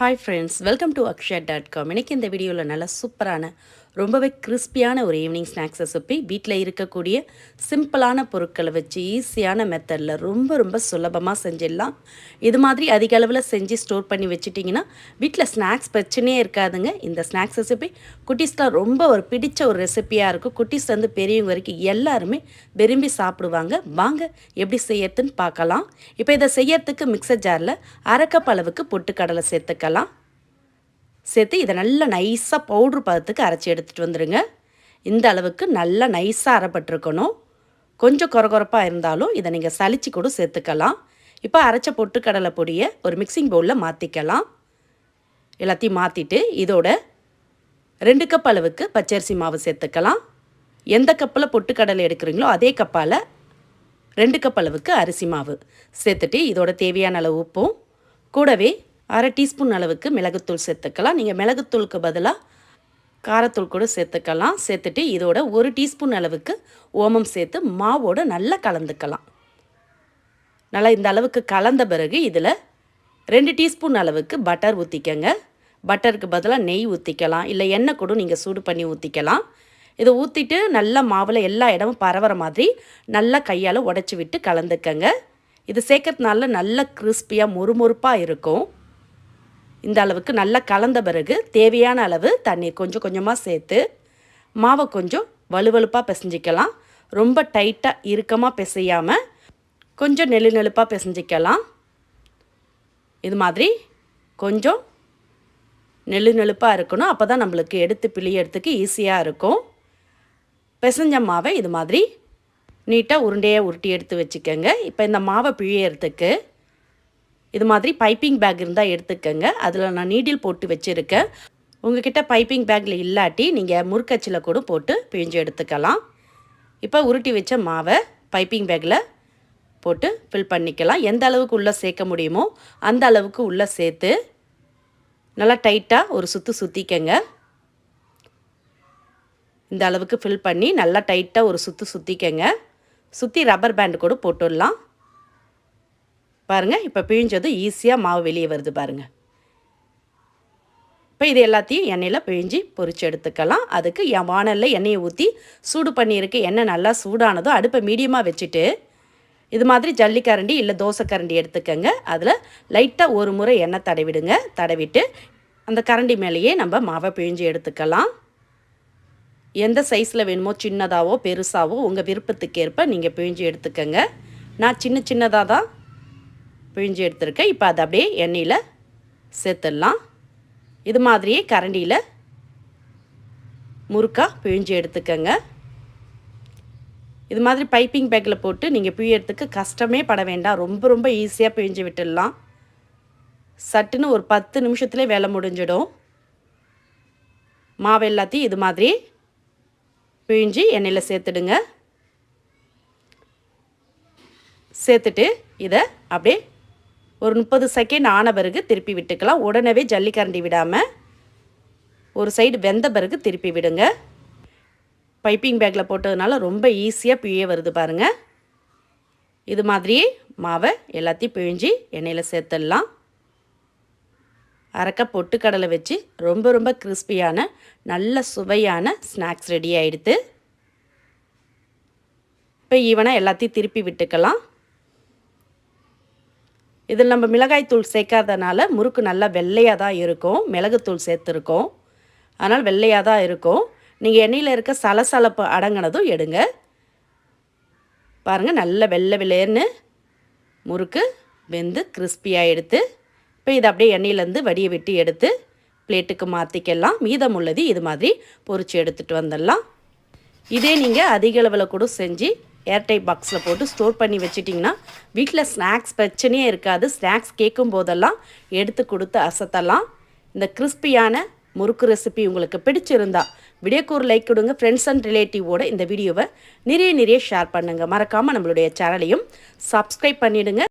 Hi friends welcome to Akshaya dot com இன்றைக்கி இந்த வீடியோவில் நல்ல சூப்பரான ரொம்பவே கிறிஸ்பியான ஒரு ஈவினிங் ஸ்நாக்ஸ் ரெசிபி வீட்டில் இருக்கக்கூடிய சிம்பிளான பொருட்களை வச்சு ஈஸியான மெத்தடில் ரொம்ப ரொம்ப சுலபமாக செஞ்சிடலாம். இது மாதிரி அதிக அளவில் செஞ்சு ஸ்டோர் பண்ணி வச்சுட்டிங்கன்னா வீட்டில் ஸ்நாக்ஸ் பிரச்சனையே இருக்காதுங்க. இந்த ஸ்நாக்ஸ் ரெசிபி குட்டீஸ்லாம் ரொம்ப ஒரு பிடிச்ச ஒரு ரெசிபியாக இருக்கும். குட்டீஸ்லேருந்து பெரியவங்க வரைக்கும் எல்லாருமே விரும்பி சாப்பிடுவாங்க. வாங்க எப்படி செய்யறதுன்னு பார்க்கலாம். இப்போ இதை செய்யறதுக்கு மிக்சர் ஜாரில் அரைக்கப் அளவுக்கு பொட்டுக்கடலை சேர்த்துக்கலாம். சேர்த்து இதை நல்லா நைஸாக பவுட்ரு பதத்துக்கு அரைச்சி எடுத்துகிட்டு வந்துடுங்க இந்த அளவுக்கு நல்லா நைஸாக அரைப்பட்டிருக்கணும். கொஞ்சம் குறகுறப்பாக இருந்தாலும் இதை நீங்கள் சளிச்சு கூட சேர்த்துக்கலாம். இப்போ அரைச்ச பொட்டுக்கடலை பொடியை ஒரு மிக்சிங் பவுலில் மாற்றிக்கலாம் எல்லாத்தையும் மாற்றிட்டு இதோட ரெண்டு கப் அளவுக்கு பச்சரிசி மாவு சேர்த்துக்கலாம். எந்த கப்பில் பொட்டுக்கடலை எடுக்கிறீங்களோ அதே கப்பால் ரெண்டு கப் அளவுக்கு அரிசி மாவு சேர்த்துட்டு இதோட தேவையான அளவு உப்பும். கூடவே அரை டீஸ்பூன் அளவுக்கு மிளகுத்தூள் சேர்த்துக்கலாம். நீங்கள் மிளகுத்தூளுக்கு பதிலாக காரத்தூள் கூட சேர்த்துக்கலாம். சேர்த்துட்டு இதோட ஒரு டீஸ்பூன் அளவுக்கு ஓமம் சேர்த்து மாவோடு நல்லா கலந்துக்கலாம். நல்லா இந்த அளவுக்கு கலந்த பிறகு இதில் ரெண்டு டீஸ்பூன் அளவுக்கு பட்டர் ஊற்றிக்கங்க பட்டருக்கு பதிலாக நெய் ஊற்றிக்கலாம் இல்லை எண்ணெய் கூட நீங்கள் சூடு பண்ணி ஊற்றிக்கலாம் இதை ஊற்றிட்டு நல்லா மாவில் எல்லா இடமும் பரவுற மாதிரி நல்லா கையால் உடச்சி விட்டு கலந்துக்கங்க. இது சேர்க்கறதுனால நல்லா கிறிஸ்பியாக மொறுமொறுப்பாக இருக்கும். இந்த அளவுக்கு நல்லா கலந்த பிறகு தேவையான அளவு தண்ணி கொஞ்சம் கொஞ்சமாக சேர்த்து மாவை கொஞ்சம் வலுவலுப்பாக பிசைஞ்சிக்கலாம். ரொம்ப டைட்டாக இறுக்கமாக பிசையாமல் கொஞ்சம் நெழு நெழுப்பாக பிசைஞ்சிக்கலாம். இது மாதிரி கொஞ்சம் நெழு நெழுப்பாக இருக்கணும். அப்போ தான் நம்மளுக்கு எடுத்து பிழியறதுக்கு ஈஸியாக இருக்கும். பிசைஞ்ச மாவை இது மாதிரி நீட்டாக உருண்டையாக உருட்டி எடுத்து வச்சுக்கோங்க. இப்போ இந்த மாவை பிழியறதுக்கு இது மாதிரி பைப்பிங் பேக் இருந்தால் எடுத்துக்கோங்க. அதில் நான் நீடில் போட்டு வச்சுருக்கேன். உங்ககிட்ட பைப்பிங் பேக்கில் இல்லாட்டி நீங்கள் முறுக்கச்சில் கூட போட்டு பிழிஞ்சு எடுத்துக்கலாம். இப்போ உருட்டி வச்ச மாவை பைப்பிங் பேக்கில் போட்டு ஃபில் பண்ணிக்கலாம். எந்த அளவுக்கு உள்ளே சேர்க்க முடியுமோ அந்த அளவுக்கு உள்ளே சேர்த்து நல்லா டைட்டாக ஒரு சுற்று சுற்றிக்கங்க இந்த அளவுக்கு ஃபில் பண்ணி நல்லா டைட்டாக ஒரு சுற்று சுற்றிக்கங்க சுற்றி ரப்பர் பேண்டு கூட போட்டுடலாம். பாருங்கள் இப்போ பிழிஞ்சதும் ஈஸியாக மாவு வெளியே வருது பாருங்கள் இப்போ இது எல்லாத்தையும் எண்ணெயில் பிழிஞ்சு பொறிச்சு எடுத்துக்கலாம். அதுக்கு என் வானலில் எண்ணெயை ஊற்றி சூடு பண்ணியிருக்கு எண்ணெய் நல்லா சூடானதும் அடுப்பை மீடியமாக வச்சுட்டு இது மாதிரி ஜல்லிக்கரண்டி இல்லை தோசை கரண்டி எடுத்துக்கோங்க. அதில் லைட்டாக ஒரு முறை எண்ணெய் தடவிடுங்க. தடவிட்டு அந்த கரண்டி மேலேயே நம்ம மாவை பிழிஞ்சு எடுத்துக்கலாம். எந்த சைஸில் வேணுமோ சின்னதாகவோ பெருசாகவோ உங்கள் விருப்பத்துக்கேற்ப நீங்கள் பிழிஞ்சு எடுத்துக்கோங்க. நான் சின்ன சின்னதாக தான் பிழிஞ்சு எடுத்துருக்கேன். இப்போ அதை அப்படியே எண்ணெயில் சேர்த்துடலாம். இது மாதிரியே கரண்டியில் முறுக்காக பிழிஞ்சு எடுத்துக்கோங்க. இது மாதிரி பைப்பிங் பேக்கில் போட்டு நீங்கள் பிழியறதுக்கு கஷ்டமே பட வேண்டாம். ரொம்ப ரொம்ப ஈஸியாக பிழிஞ்சு விட்டுடலாம். சட்டுன்னு ஒரு பத்து நிமிஷத்துலேயே வேலை முடிஞ்சிடும். மாவு எல்லாத்தையும் இது மாதிரி பிழிஞ்சு எண்ணெயில் சேர்த்துடுங்க. சேர்த்துட்டு இதை அப்படியே ஒரு முப்பது செகண்ட் ஆன பிறகு திருப்பி விட்டுக்கலாம். உடனே ஜல்லிக்கரண்டி விடாமல் ஒரு சைடு வெந்த பிறகு திருப்பி விடுங்க. பைப்பிங் பேக்கில் போட்டதுனால ரொம்ப ஈஸியாக பிழிய வருது பாருங்கள் இது மாதிரியே மாவை எல்லாத்தையும் பிழிஞ்சு எண்ணெயில் சேர்த்துடலாம். அரைக்க பொட்டுக்கடலை வச்சு ரொம்ப ரொம்ப கிறிஸ்பியான நல்ல சுவையான ஸ்நாக்ஸ் ரெடி ஆகிடுது இப்போ ஈவனாக எல்லாத்தையும் திருப்பி விட்டுக்கலாம். இதில் நம்ம மிளகாய்த்தூள் சேர்க்காதனால முறுக்கு நல்லா வெள்ளையாக தான் இருக்கும். மிளகுத்தூள் சேர்த்துருக்கோம். அதனால் வெள்ளையாக தான் இருக்கும். நீங்கள் எண்ணெயில் இருக்க சலசலப்பு அடங்கினதும் எடுங்க. பாருங்கள் நல்ல வெள்ளை வெள்ளையன்னு முறுக்கு வெந்து கிறிஸ்பியாக எடுத்து இப்போ இதை அப்படியே எண்ணெயிலேருந்து வடியை விட்டு எடுத்து பிளேட்டுக்கு மாற்றிக்கலாம் மீதம் உள்ளது இது மாதிரி பொறிச்சு எடுத்துகிட்டு வந்துடலாம். இதே நீங்கள் அதிக அளவில் கூட செஞ்சு ஏர்டைட் பாக்ஸில் போட்டு ஸ்டோர் பண்ணி வச்சிட்டிங்கன்னா வீட்டில் ஸ்நாக்ஸ் பிரச்சனையே இருக்காது. ஸ்நாக்ஸ் கேட்கும் போதெல்லாம் எடுத்து கொடுத்து அசத்தலாம். இந்த கிறிஸ்பியான முறுக்கு ரெசிபி உங்களுக்கு பிடிச்சிருந்தா வீடியோக்கு ஒரு லைக் கொடுங்க. ஃப்ரெண்ட்ஸ் அண்ட் ரிலேட்டிவோட இந்த வீடியோவை நிறைய நிறைய ஷேர் பண்ணுங்கள் மறக்காமல் நம்மளுடைய சேனலையும் சப்ஸ்கிரைப் பண்ணிவிடுங்க